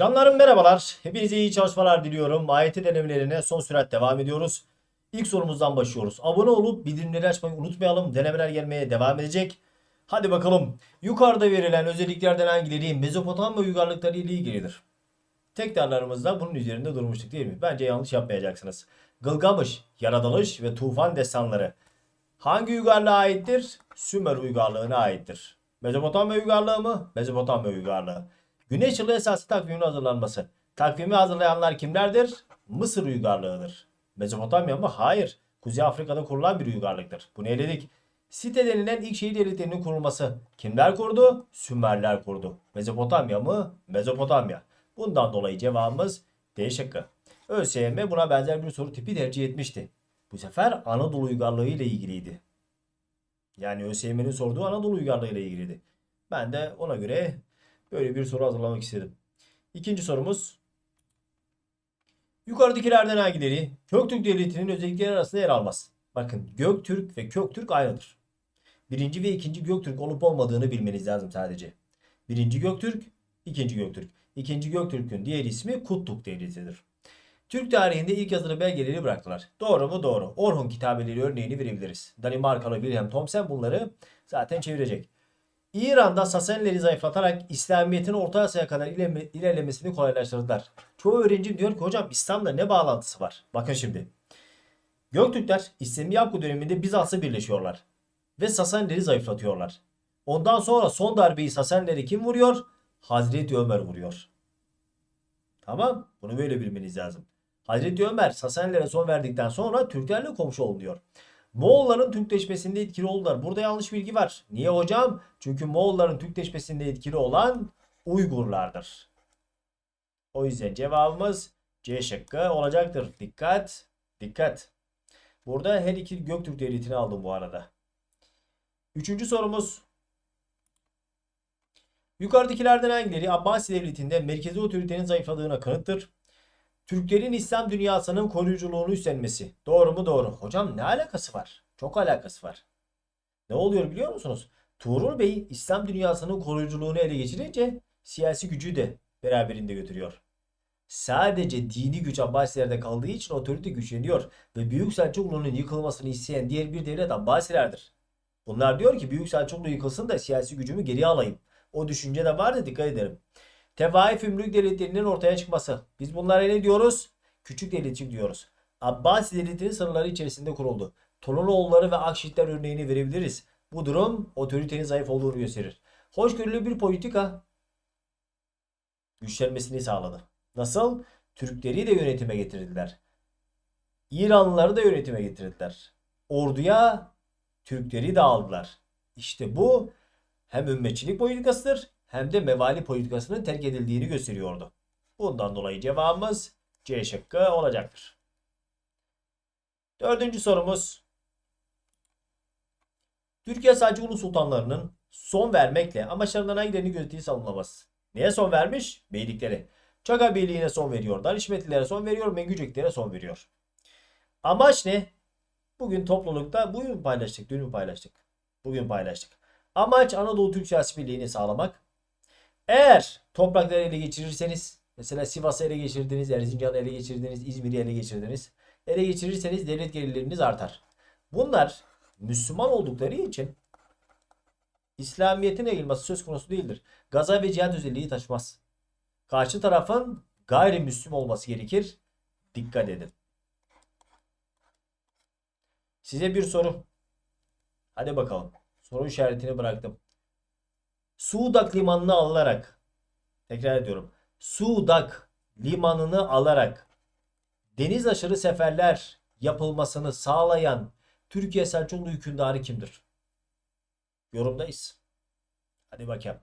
Canlarım merhabalar. Hepinize iyi çalışmalar diliyorum. AYT denemelerine son sürat devam ediyoruz. İlk sorumuzdan başlıyoruz. Abone olup bildirimleri açmayı unutmayalım. Denemeler gelmeye devam edecek. Hadi bakalım. Yukarıda verilen özelliklerden hangileri Mezopotamya uygarlıkları ile ilgilidir? Tekrarlarımızda bunun üzerinde durmuştuk değil mi? Bence yanlış yapmayacaksınız. Gılgamış, Yaratılış ve Tufan destanları hangi uygarlığa aittir? Sümer uygarlığına aittir. Mezopotamya uygarlığı mı? Mezopotamya uygarlığı. Güneş yılı esası takvimin hazırlanması. Takvimi hazırlayanlar kimlerdir? Mısır uygarlığıdır. Mezopotamya mı? Hayır. Kuzey Afrika'da kurulan bir uygarlıktır. Bunu eledik. Site denilen ilk şehir devletlerinin kurulması. Kimler kurdu? Sümerler kurdu. Mezopotamya mı? Mezopotamya. Bundan dolayı cevabımız D şıkkı. ÖSYM buna benzer bir soru tipi tercih etmişti. Bu sefer Anadolu uygarlığı ile ilgiliydi. Yani ÖSYM'nin sorduğu Anadolu uygarlığı ile ilgiliydi. Ben de ona göre böyle bir soru hazırlamak istedim. İkinci sorumuz. Yukarıdakilerden hangileri Göktürk Devleti'nin özellikleri arasında yer almaz? Bakın Göktürk ve Köktürk aynıdır. Birinci ve ikinci Göktürk olup olmadığını bilmeniz lazım sadece. Birinci Göktürk, ikinci Göktürk. İkinci Göktürk'ün diğer ismi Kutluk Devleti'dir. Türk tarihinde ilk yazılı belgeleri bıraktılar. Doğru mu? Doğru. Orhun kitabeleri örneğini verebiliriz. Danimarkalı Wilhelm Thomsen bunları zaten çevirecek. İran'da Sasanileri zayıflatarak İslamiyet'in Orta Asya'ya kadar ilerleme- ilerlemesini kolaylaştırdılar. Çoğu öğrencim diyor ki hocam İslam'la ne bağlantısı var? Bakın şimdi. Göktürkler İslami Yakku döneminde Bizans'la birleşiyorlar. Ve Sasanileri zayıflatıyorlar. Ondan sonra son darbeyi Sasanileri kim vuruyor? Hazreti Ömer vuruyor. Tamam. Bunu böyle bilmeniz lazım. Hazreti Ömer Sasanilere son verdikten sonra Türklerle komşu oluyor. Moğolların Türkleşmesinde etkili oldular. Burada yanlış bilgi var. Niye hocam? Çünkü Moğolların Türkleşmesinde etkili olan Uygurlardır. O yüzden cevabımız C şıkkı olacaktır. Dikkat. Dikkat. Burada her iki Göktürk devletini aldım bu arada. Üçüncü sorumuz. Yukarıdakilerden hangileri Abbasi devletinde merkezi otoritenin zayıfladığına kanıttır? Türklerin İslam dünyasının koruyuculuğunu üstlenmesi. Doğru mu? Doğru. Hocam ne alakası var? Çok alakası var. Ne oluyor biliyor musunuz? Tuğrul Bey İslam dünyasının koruyuculuğunu ele geçirince siyasi gücü de beraberinde götürüyor. Sadece dini güç Abbasilerde kaldığı için otorite güçleniyor ve Büyük Selçuklu'nun yıkılmasını isteyen diğer bir devlet Abbasilerdir. Bunlar diyor ki Büyük Selçuklu yıkılsın da siyasi gücümü geriye alayım. O düşünce de var da dikkat edelim. Tevaif Ümrük devletlerinin ortaya çıkması. Biz bunlara ne diyoruz? Küçük devletçik diyoruz. Abbasi devletinin sınırları içerisinde kuruldu. Tolunoğulları ve Akşitler örneğini verebiliriz. Bu durum otoritenin zayıf olduğunu gösterir. Hoşgörülü bir politika güçlenmesini sağladı. Nasıl? Türkleri de yönetime getirdiler. İranlıları da yönetime getirdiler. Orduya Türkleri de aldılar. İşte bu hem ümmetçilik politikasıdır hem de mevali politikasının terk edildiğini gösteriyordu. Bundan dolayı cevabımız C şıkkı olacaktır. Dördüncü sorumuz. Türkiye Selçuklu sultanlarının son vermekle amaçlarından hangilerini gözettiği savunulmaz. Neye son vermiş? Beylikleri. Çaka Beyliği'ne son veriyor. Danişmetlilere son veriyor. Mengüceklere son veriyor. Amaç ne? Bugün toplulukta bugün paylaştık? Dün mü paylaştık? Bugün paylaştık. Amaç Anadolu Türk siyasi birliğini sağlamak. Eğer toprakları ele geçirirseniz mesela Sivas'ı ele geçirdiniz, Erzincan'ı ele geçirdiniz, İzmir'i ele geçirdiniz. Ele geçirirseniz devlet gelirleriniz artar. Bunlar Müslüman oldukları için İslamiyet'in yayılması söz konusu değildir. Gaza ve cihat özelliği taşımaz. Karşı tarafın gayrimüslim olması gerekir. Dikkat edin. Size bir soru. Hadi bakalım. Soru işaretini bıraktım. Sudak limanını alarak tekrar ediyorum. Sudak limanını alarak deniz aşırı seferler yapılmasını sağlayan Türkiye Selçuklu hükümdarı kimdir? Yorumdayız. Hadi bakalım.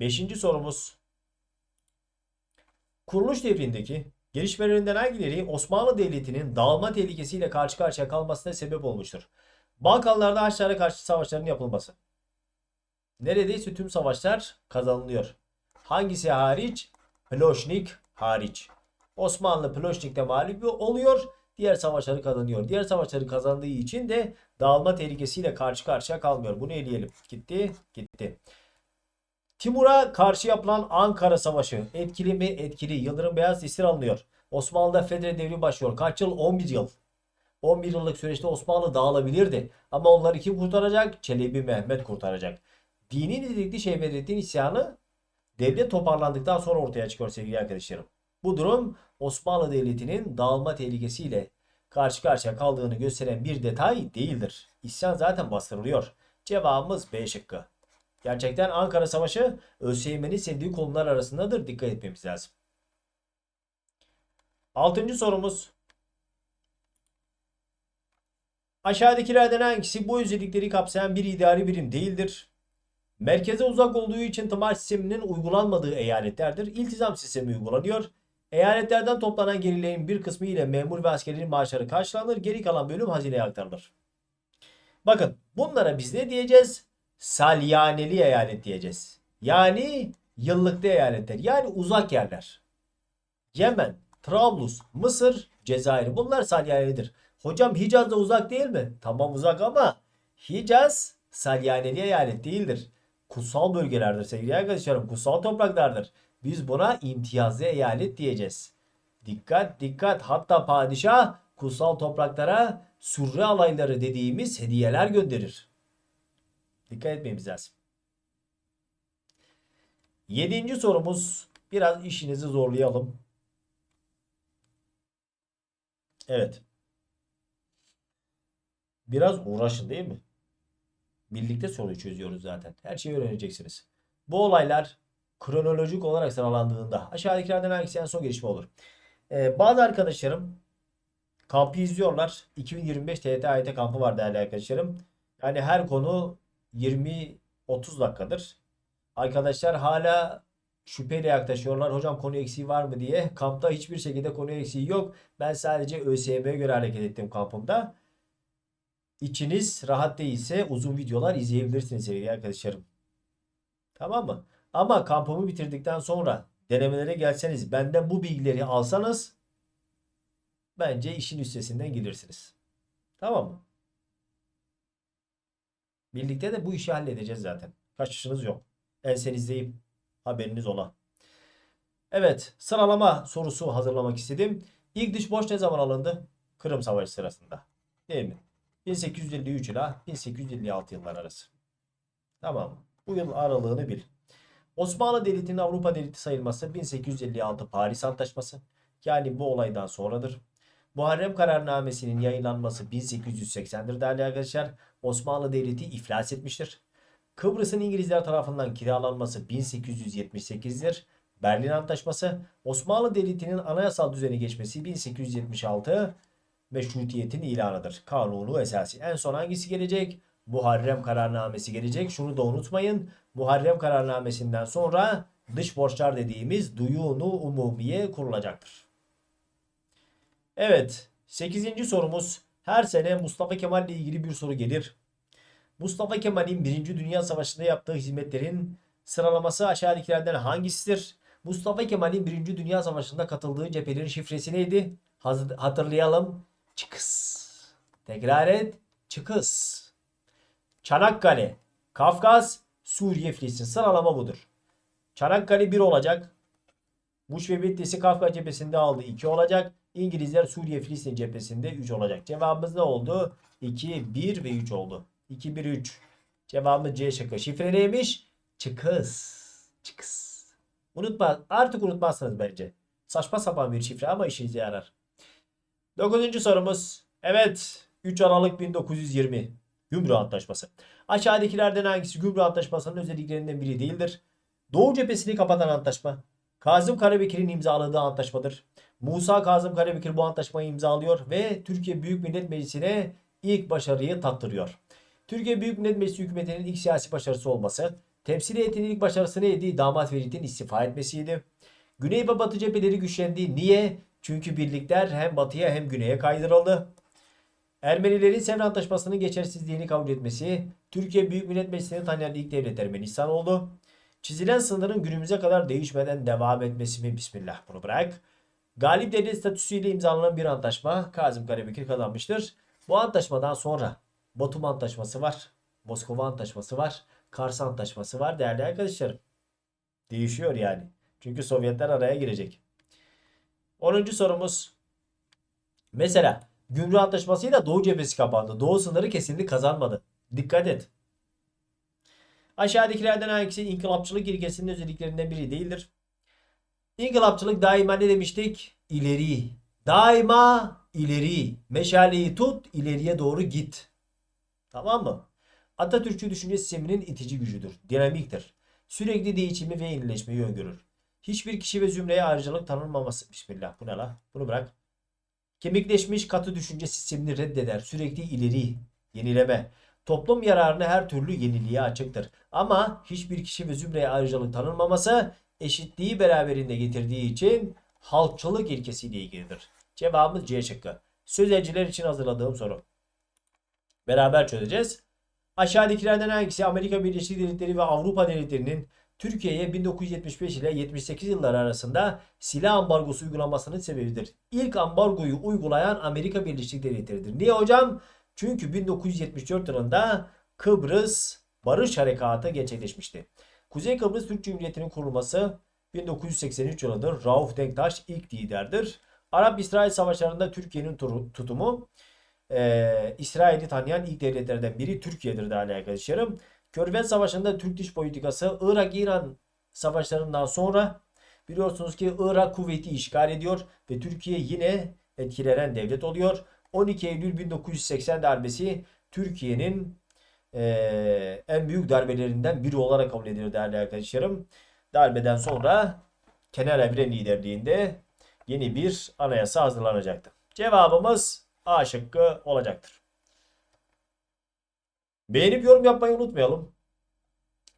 Beşinci sorumuz. Kuruluş devrindeki gelişmelerinden hangileri Osmanlı Devleti'nin dağılma tehlikesiyle karşı karşıya kalmasına sebep olmuştur? Balkanlarda Haçlılara karşı savaşların yapılması. Neredeyse tüm savaşlar kazanılıyor. Hangisi hariç? Ploşnik hariç. Osmanlı Ploşnik'te mağlup oluyor. Diğer savaşları kazanıyor. Diğer savaşları kazandığı için de dağılma tehlikesiyle karşı karşıya kalmıyor. Bunu eleyelim. Gitti, gitti. Timur'a karşı yapılan Ankara Savaşı etkili mi? Etkili. Yıldırım Beyaz esir alınıyor. Osmanlı'da Fedre devri başlıyor. Kaç yıl? 11 yıl. 11 yıllık süreçte Osmanlı dağılabilirdi. Ama onları kim kurtaracak? Çelebi Mehmet kurtaracak. Dini nitelikli Şeybettin isyanı devlet toparlandıktan sonra ortaya çıkıyor sevgili arkadaşlarım. Bu durum Osmanlı Devleti'nin dağılma tehlikesiyle karşı karşıya kaldığını gösteren bir detay değildir. İsyan zaten bastırılıyor. Cevabımız B şıkkı. Gerçekten Ankara Savaşı ÖSYM'nin sevdiği konular arasındadır. Dikkat etmemiz lazım. Altıncı sorumuz. Aşağıdakilerden hangisi bu özellikleri kapsayan bir idari birim değildir? Merkeze uzak olduğu için tımar sisteminin uygulanmadığı eyaletlerdir. İltizam sistemi uygulanıyor. Eyaletlerden toplanan gelirlerin bir kısmı ile memur ve askerlerin maaşları karşılanır. Geri kalan bölüm hazineye aktarılır. Bakın bunlara biz ne diyeceğiz? Salyaneli eyalet diyeceğiz. Yani yıllıkta eyaletler. Yani uzak yerler. Yemen, Trablus, Mısır, Cezayir. Bunlar salyanelidir. Hocam Hicaz da uzak değil mi? Tamam uzak ama Hicaz salyaneli eyalet değildir. Kutsal bölgelerdir sevgili arkadaşlarım. Kutsal topraklardır. Biz buna imtiyazlı eyalet diyeceğiz. Dikkat dikkat hatta padişah kutsal topraklara sürre alayları dediğimiz hediyeler gönderir. Dikkat etmemiz lazım. Yedinci sorumuz biraz işinizi zorlayalım. Evet. Biraz uğraşın değil mi? Birlikte soruyu çözüyoruz zaten. Her şeyi öğreneceksiniz. Bu olaylar kronolojik olarak sıralandığında aşağıdakilerden hangisi en son gelişme olur? Ee, bazı arkadaşlarım kampı izliyorlar. 2025 TYT AYT kampı var değerli arkadaşlarım. Yani her konu 20-30 dakikadır. Arkadaşlar hala şüpheyle yaklaşıyorlar. Hocam konu eksiği var mı diye. Kampta hiçbir şekilde konu eksiği yok. Ben sadece ÖSYM'ye göre hareket ettim kampımda. İçiniz rahat değilse uzun videolar izleyebilirsiniz sevgili arkadaşlarım. Tamam mı? Ama kampımı bitirdikten sonra denemelere gelseniz benden bu bilgileri alsanız bence işin üstesinden gelirsiniz. Tamam mı? Birlikte de bu işi halledeceğiz zaten. Kaçışınız yok. Ensenizdeyim. Haberiniz ola. Evet sıralama sorusu hazırlamak istedim. İlk dış borç ne zaman alındı? Kırım Savaşı sırasında. Değil mi? 1853 ile 1856 yıllar arası. Tamam. Bu yıl aralığını bil. Osmanlı Devleti'nin Avrupa Devleti sayılması 1856 Paris Antlaşması. Yani bu olaydan sonradır. Muharrem Kararnamesi'nin yayınlanması 1880'dir değerli arkadaşlar. Osmanlı Devleti iflas etmiştir. Kıbrıs'ın İngilizler tarafından kiralanması 1878'dir. Berlin Antlaşması Osmanlı Devleti'nin anayasal düzeni geçmesi 1876 meşrutiyetin ilanıdır. Kanunu esası. En son hangisi gelecek? Muharrem kararnamesi gelecek. Şunu da unutmayın. Muharrem kararnamesinden sonra dış borçlar dediğimiz duyunu umumiye kurulacaktır. Evet. 8. sorumuz. Her sene Mustafa Kemal ile ilgili bir soru gelir. Mustafa Kemal'in 1. Dünya Savaşı'nda yaptığı hizmetlerin sıralaması aşağıdakilerden hangisidir? Mustafa Kemal'in 1. Dünya Savaşı'nda katıldığı cephelerin şifresi neydi? Hatırlayalım. Çıkız. Tekrar et. Çıkız. Çanakkale, Kafkas, Suriye, Filistin. Sıralama budur. Çanakkale 1 olacak. Buş ve Bitlis'i Kafkas cephesinde aldı. 2 olacak. İngilizler Suriye, Filistin cephesinde 3 olacak. Cevabımız ne oldu? 2, 1 ve 3 oldu. 2, 1, 3. Cevabımız C şıkkı. Şifre neymiş? Çıkız. Çıkız. Unutma. Artık unutmazsınız bence. Saçma sapan bir şifre ama işinize yarar. Dokuzuncu sorumuz. Evet. 3 Aralık 1920. Gümrük Antlaşması. Aşağıdakilerden hangisi Gümrük Antlaşması'nın özelliklerinden biri değildir? Doğu cephesini kapatan antlaşma. Kazım Karabekir'in imzaladığı antlaşmadır. Musa Kazım Karabekir bu antlaşmayı imzalıyor ve Türkiye Büyük Millet Meclisi'ne ilk başarıyı tattırıyor. Türkiye Büyük Millet Meclisi hükümetinin ilk siyasi başarısı olması, temsil heyetinin ilk başarısı neydi? Damat Ferit'in istifa etmesiydi. Güney ve Batı cepheleri güçlendi. Niye? Çünkü birlikler hem batıya hem güneye kaydırıldı. Ermenilerin Sevr Antlaşması'nın geçersizliğini kabul etmesi, Türkiye Büyük Millet Meclisi'ni tanıyan ilk devlet Ermenistan oldu. Çizilen sınırın günümüze kadar değişmeden devam etmesi mi? Bismillah bunu bırak. Galip devlet statüsüyle imzalanan bir antlaşma Kazım Karabekir kazanmıştır. Bu antlaşmadan sonra Batum Antlaşması var. Moskova Antlaşması var. Kars Antlaşması var değerli arkadaşlarım. Değişiyor yani. Çünkü Sovyetler araya girecek. 10. sorumuz. Mesela Gümrük Antlaşması'yla Doğu cephesi kapandı. Doğu sınırı kesinlikle kazanmadı. Dikkat et. Aşağıdakilerden hangisi inkılapçılık ilkesinin özelliklerinden biri değildir? İnkılapçılık daima ne demiştik? İleri. Daima ileri. Meşaleyi tut, ileriye doğru git. Tamam mı? Atatürkçü düşünce sisteminin itici gücüdür. Dinamiktir. Sürekli değişimi ve yenileşmeyi öngörür. Hiçbir kişi ve zümreye ayrıcalık tanınmaması. Bismillah. Bu ne la? Bunu bırak. Kemikleşmiş katı düşünce sistemini reddeder. Sürekli ileri, yenileme. Toplum yararına her türlü yeniliğe açıktır. Ama hiçbir kişi ve zümreye ayrıcalık tanınmaması eşitliği beraberinde getirdiği için halkçılık ilkesiyle ilgilidir. Cevabımız C şıkkı. Sözelciler için hazırladığım soru. Beraber çözeceğiz. Aşağıdakilerden hangisi Amerika Birleşik Devletleri ve Avrupa devletlerinin Türkiye'ye 1975 ile 78 yılları arasında silah ambargosu uygulamasının sebebidir? İlk ambargoyu uygulayan Amerika Birleşik Devletleri'dir. Niye hocam? Çünkü 1974 yılında Kıbrıs Barış Harekatı gerçekleşmişti. Kuzey Kıbrıs Türk Cumhuriyeti'nin kurulması 1983 yılıdır. Rauf Denktaş ilk liderdir. Arap-İsrail savaşlarında Türkiye'nin tutumu e, İsrail'i tanıyan ilk devletlerden biri Türkiye'dir değerli arkadaşlarım. Körfez Savaşı'nda Türk dış politikası Irak-İran savaşlarından sonra biliyorsunuz ki Irak kuvveti işgal ediyor ve Türkiye yine etkilenen devlet oluyor. 12 Eylül 1980 darbesi Türkiye'nin e, en büyük darbelerinden biri olarak kabul edilir değerli arkadaşlarım. Darbeden sonra Kenan Evren liderliğinde yeni bir anayasa hazırlanacaktı. Cevabımız A şıkkı olacaktır. Beğenip yorum yapmayı unutmayalım.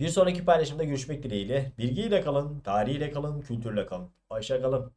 Bir sonraki paylaşımda görüşmek dileğiyle. Bilgiyle kalın, tarihiyle kalın, kültürle kalın. Hoşça kalın.